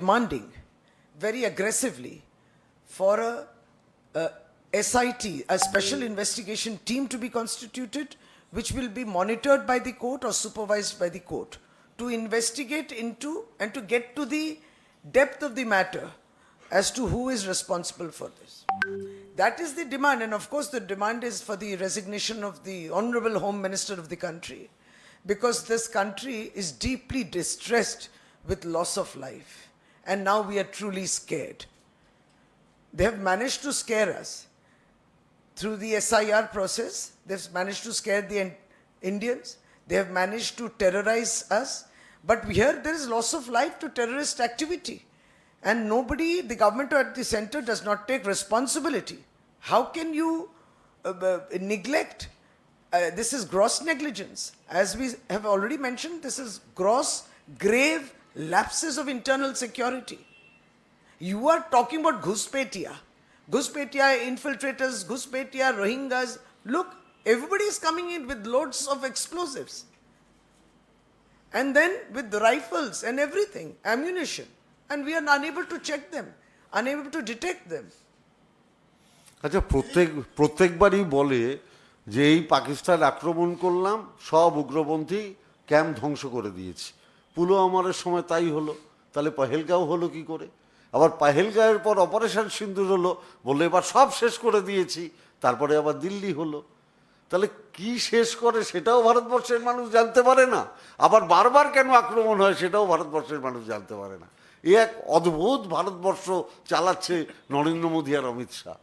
demanding very aggressively for a, a SIT, a special investigation team to be constituted, which will be monitored by the court or supervised by the court to investigate into and to get to the depth of the matter as to who is responsible for this. That is the demand, and of course, the demand is for the resignation of the Honorable Home Minister of the country because this country is deeply distressed with loss of life, and now we are truly scared. They have managed to scare us through the SIR process, they've managed to scare the Indians, they have managed to terrorize us, but here there is loss of life to terrorist activity. And nobody, the government at the center does not take responsibility. How can you uh, uh, neglect? Uh, this is gross negligence. As we have already mentioned, this is gross, grave lapses of internal security. You are talking about Ghuspetia. Ghuspetia infiltrators, Ghuspetia Rohingyas. Look, everybody is coming in with loads of explosives. And then with the rifles and everything, ammunition. And we are unable to check them, unable to detect them. আচ্ছা প্রত্যেক প্রত্যেকবারই বলে যে এই পাকিস্তান আক্রমণ করলাম সব উগ্রপন্থী camp ধ্বংস করে দিয়েছি পুলওয়ামারের সময় তাই হলো। তাহলে পাহেলগাঁও হলো কি করে? আবার পাহেলগাঁওয়ের পর অপারেশন সিন্দুর হলো বললে, এবার সব শেষ করে দিয়েছি, তারপরে আবার দিল্লি হলো। তাহলে কি শেষ করে সেটাও ভারতবর্ষের মানুষ জানতে পারে না। আবার বারবার কেন আক্রমণ হয় সেটাও ভারতবর্ষের মানুষ জানতে পারে না। এ এক অদ্ভুত ভারতবর্ষ চালাচ্ছে নরেন্দ্র মোদী আর অমিত শাহ।